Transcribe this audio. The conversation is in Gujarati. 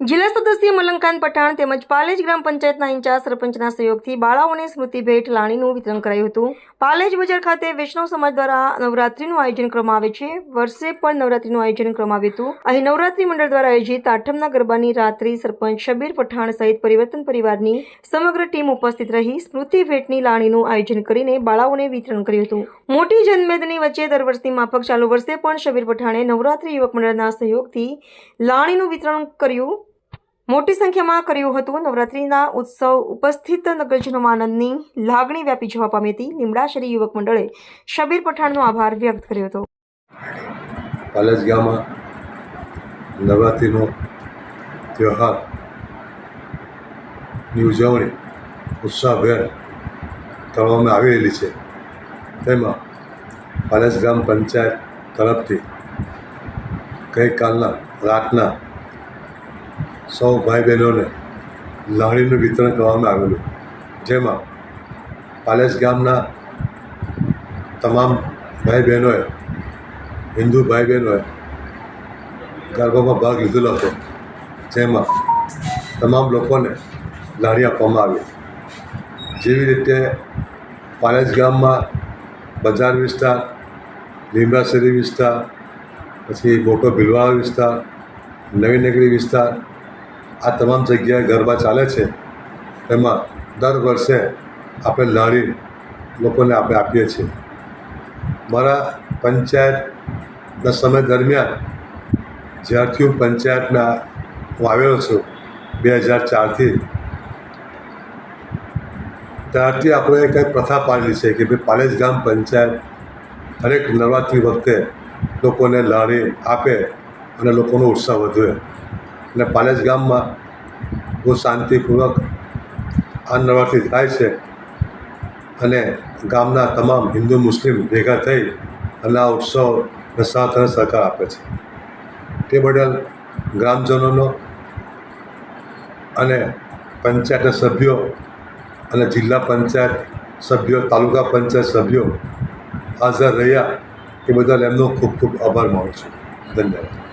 જિલ્લા સદસ્ય મલંકાન પઠાણ તેમજ પાલેજ ગ્રામ પંચાયતના ઇન્ચાર્જ સરપંચના સહયોગથી બાળાઓને સ્મૃતિ ભેટ લાણીનું વિતરણ કરાયું હતું. પાલેજ બજાર ખાતે વૈષ્ણવ સમાજ દ્વારા નવરાત્રીનું આયોજન કરવામાં આવે છે. વર્ષે પણ નવરાત્રીનું આયોજન કરવામાં આવ્યું હતું. અહીં નવરાત્રી મંડળ દ્વારા આયોજિત આઠમના ગરબાની રાત્રિ સરપંચ શબીર પઠાણ સહિત પરિવર્તન પરિવારની સમગ્ર ટીમ ઉપસ્થિત રહી સ્મૃતિ ભેટની લાણીનું આયોજન કરીને બાળાઓને વિતરણ કર્યું હતું. મોટી જનમેદની વચ્ચે દર વર્ષની માફક ચાલુ વર્ષે પણ શબીર પઠાણે નવરાત્રી યુવક મંડળના સહયોગથી લાણીનું વિતરણ કર્યું. મોટી સંખ્યામાં કર્યું હતું નવરાત્રિના ઉત્સવ ઉપસ્થિત નગરજનોમાં આનંદની લાગણી વ્યાપી જવા પામી હતી. લીમડાશરી યુવક મંડળે શબીર પઠાણનો આભાર વ્યક્ત કર્યો હતો. પાલેજ ગામમાં નવરાત્રિનો તહેવારની ઉજવણી ઉત્સાહભેર કરવામાં આવી રહેલી છે. તેમાં પાલેજ ગ્રામ પંચાયત તરફથી ગઈકાલના રાતના સૌ ભાઈ બહેનોને લાણીનું વિતરણ કરવામાં આવેલું. જેમાં પાલેજ ગામના તમામ ભાઈ બહેનોએ હિન્દુ ભાઈ બહેનોએ ગરબામાં ભાગ લીધેલો હતો. જેમાં તમામ લોકોને લાણી આપવામાં આવી. જેવી રીતે પાલેજ ગામમાં બજાર વિસ્તાર લીમડાશેરી વિસ્તાર, પછી મોટો ભીલવાળા વિસ્તાર, નવી નગરી વિસ્તાર આ તમામ જગ્યાએ ગરબા ચાલે છે. એમાં દર વર્ષે આપણે લાડી લોકોને આપણે આપીએ છીએ. મારા પંચાયતના સમય દરમિયાન જ્યારથી હું પંચાયતમાં હું આવેલો છું, બે હજાર ચારથી, ત્યારથી આપણે કંઈક પ્રથા પાડેલી છે કે ભાઈ પાલેજ ગામ પંચાયત દરેક નવરાત્રિ વખતે લોકોને લાડી આપે અને લોકોનો ઉત્સાહ વધે. અને પાલેજ ગામમાં બહુ શાંતિપૂર્વક આ નવરાત્રિ થાય છે અને ગામના તમામ હિન્દુ મુસ્લિમ ભેગા થઈ અને આ ઉત્સવને સાથ અને સહકાર આપે છે. તે બદલ ગ્રામજનોનો અને પંચાયતના સભ્યો અને જિલ્લા પંચાયત સભ્યો, તાલુકા પંચાયત સભ્યો હાજર રહ્યા એ બદલ એમનો ખૂબ ખૂબ આભાર માનું છું. ધન્યવાદ.